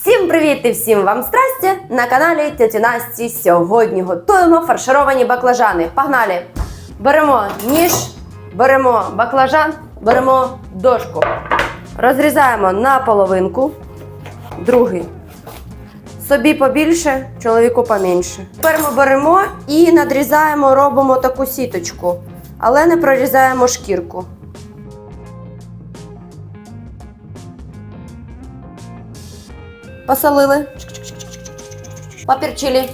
Всім привіт і всім вам здрастя! На каналі Теті Насті сьогодні готуємо фаршировані баклажани. Погнали! Беремо ніж, беремо баклажан, беремо дошку. Розрізаємо на половинку. Другий. Собі побільше, чоловіку поменше. Тепер ми беремо і надрізаємо, робимо таку сіточку, але не прорізаємо шкірку. Посолили. Поперчили.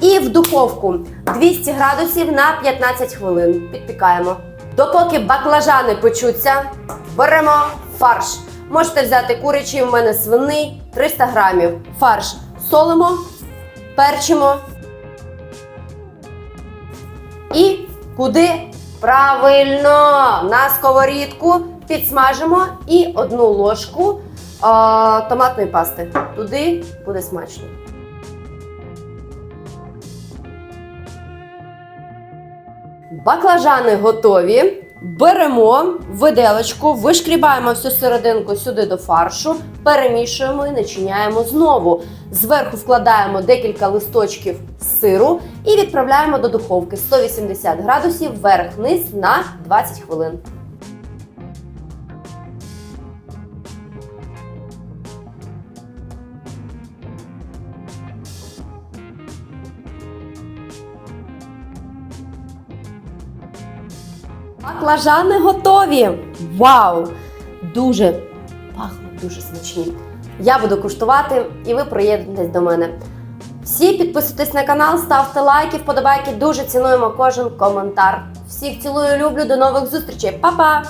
І в духовку 200 градусів на 15 хвилин. Підпікаємо. Допоки баклажани печуться, беремо фарш. Можете взяти курячий, у мене свиний 300 грамів. Фарш солимо, перчимо. І куди? Правильно! На сковорідку підсмажимо і одну ложку а, томатної пасти. Туди буде смачно. Баклажани готові. Беремо виделочку, вишкрібаємо всю серединку сюди до фаршу, перемішуємо і начиняємо знову. Зверху вкладаємо декілька листочків сиру і відправляємо до духовки 180 градусів вверх-вниз на 20 хвилин. Баклажани готові! Вау! Дуже пахнуть дуже смачні. Я буду куштувати, і ви приєднуйтесь до мене. Всі підписуйтесь на канал, ставте лайки, вподобайки. Дуже цінуємо кожен коментар. Всіх цілую, люблю. До нових зустрічей. Па-па!